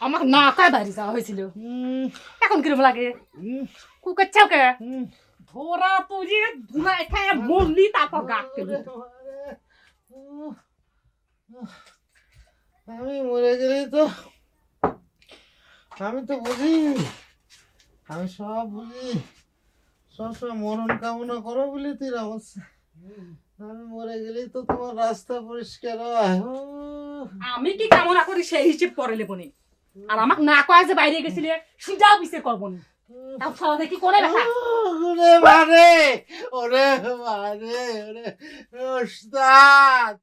আমার না কায় বাড়ি যাওয়া হয়েছিল? এখন কিরম লাগে? কুকের উম। ধরা তুই ধুলা খায় মরলি তারপর গাক কেলি আমি মরে গেলেই তো আমি তো বুঝি আমি সব বুঝি। সবসময় মরণ কামনা করো বলে তুই অবস্থা। আমি মরে গেলেই তো তোমার রাস্তা পরিষ্কার হয়। আমি কি কামনা করি সেই হিসেব করে লেবনি আর আমাক না কয় যে বাইরে গেছিলে সেটাও পিছে করব না। উহ। তাও সারা দেখি করে দেখা? ওরে মারে ওরে মারে ওরে ওস্তাদ।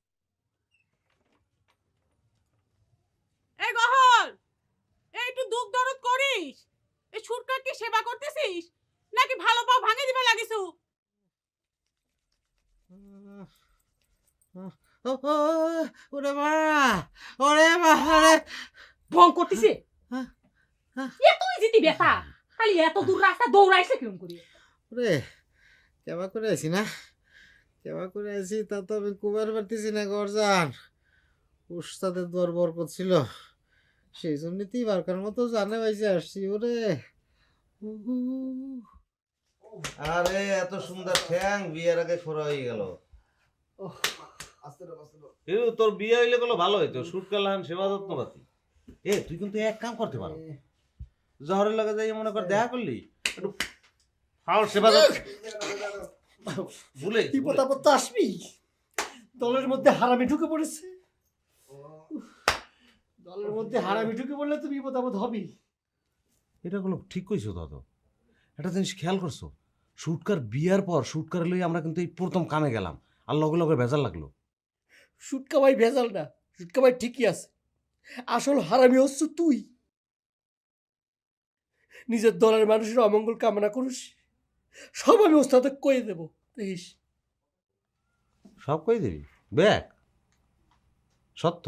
এই গহল এই একটু দুঃখ দরদ করিস? এই সুরকারকে সেবা করতেছিস? নাকি ভালো পাও ভাঙে দিবে লাগিছু? ওরে মা ওরে মা ওরে। ভং করতেছে? হ্যাঁ, হ্যাঁ। এতই জিতি বেটা। খালি এত দূর রাস্তা দৌড়াইছে কিরম করি? ওরে কেবা করে আছি না? কেবা করে আছি তা তো আমি কুবার পারতেছি না গরজান উস্তাদের দর বর করছিল সেই জন্য তুই বারকার মতো জানে পাইছে আসছি ওরে। আরে এত সুন্দর ঠ্যাং বিয়ের আগে খোরা হয়ে গেল। হিরু তোর বিয়ে হইলে গেলো ভালো হইতো। শুট কালান সেবা যত্ন পাতি। এ তুই কিন্তু এক কাম করতে পারো। জহরের লগে যাই মনে কর দেখা করলি। একটু ফাউল সেবা ভুলে বিপদ আপদ তো আসবি? দলের মধ্যে হারামি ঢুকে পড়েছে। দলের মধ্যে হারামি ঢুকে পড়লে তো বিপদ আপদ হবেই এটা কোনো ঠিক কইছো দাদা। একটা জিনিস খেয়াল করছ। শুটকার বিয়ার পর শুটকার লই আমরা কিন্তু এই প্রথম কামে গেলাম। আর লগে লগে বেজার লাগল। সুটকা ভাই ভেজাল না সুটকা ভাই ঠিকই আছে। আসল হারামি হচ্ছে তুই। নিজের দলের মানুষের অমঙ্গল কামনা করিস সব আমি ওস্তাদে কয়ে দেবো দেখিস। সব কই দিবি? ব্যাগ সত্য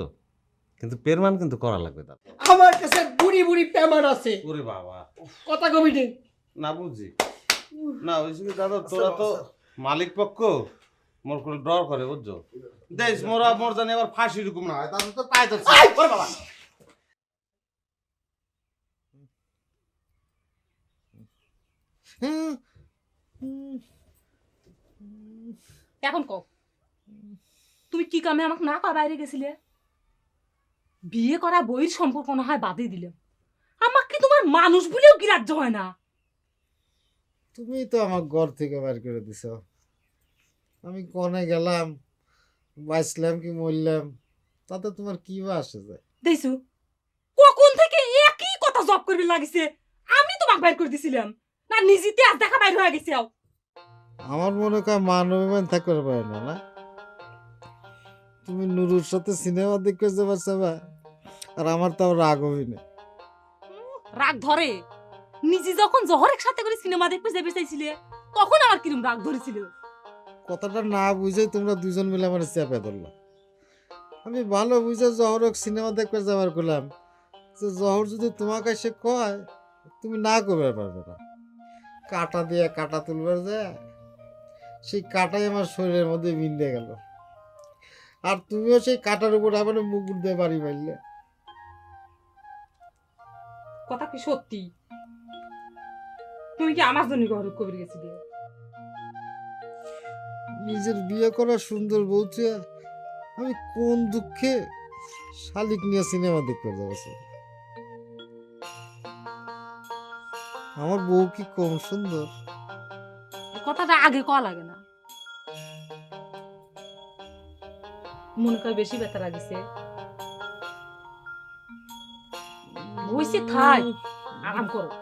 কিন্তু পেরমান কিন্তু করা লাগবে দাদা আমার কাছে বুড়ি বুড়ি প্যামান আছে। ওরে বাবা। কথা কবি নেই না বুঝছি। না ওই দাদা তোরা তো মালিক পক্ষ? মোর ডর করে বুঝছ? দেশ মোরা মোর জানি ফাঁসি রকম না হয় তাহলে তো পাই তো বাবা। এখন কও তুমি কি কামে আমাকে না কয় বাইরে গেছিলে? বিয়ে করা বইয়ের সম্পর্ক না হয় বাদই দিলাম আমাকে কি তোমার মানুষ বলেও কি রাজ্য হয় না? তুমি তো আমার ঘর থেকে বের করে দিছ। আমি কনে গেলাম বাঁচলাম কি মরলাম তাতে তোমার কি বা আসে যায়? দেখছ কখন থেকে একই কথা জব করবে লাগিছে আমি তোমাকে বাইর করে দিছিলাম না নিজেতে আজ দেখা বাইর হয়ে গেছে আমার মনে হয় মান অভিমান থাকতে পারে না না? তুমি নুরুর সাথে সিনেমা দেখতে যাবার চাবা আর আমার তাও রাগ অভিনয় রাগ ধরে। নিজে যখন জহরের সাথে করে সিনেমা দেখতে যাবে চাইছিলে তখন আমার কিরম রাগ ধরেছিল? কথাটা না বুঝে তোমরা দুজন মিলে আমার চেপে ধরলা। আমি ভালো বুঝে জহরক সিনেমা দেখতে যাবার করলাম যে জহর যদি তোমাকে এসে কয়, তুমি না করবে পারবে না কাটা দিয়ে কাটা তুলবার যায় সেই কাটাই আমার শরীরের মধ্যে মিন্দে গেল। আর তুমিও সেই কাটার উপর আবার মুকুট দিয়ে বাড়ি মারলে। কথা কি সত্যি? তুমি কি আমার জন্য কবির গেছিলে নিজের বিয়ে করা সুন্দর বউ আমি কোন দুঃখে শালিক নিয়ে সিনেমা দেখতে যাচ্ছি আমার বউ কি কম সুন্দর? কথাটা আগে কয়া লাগে না। মনে করে বেশি ব্যথা লাগিছে। হইছে থাই আরাম করো।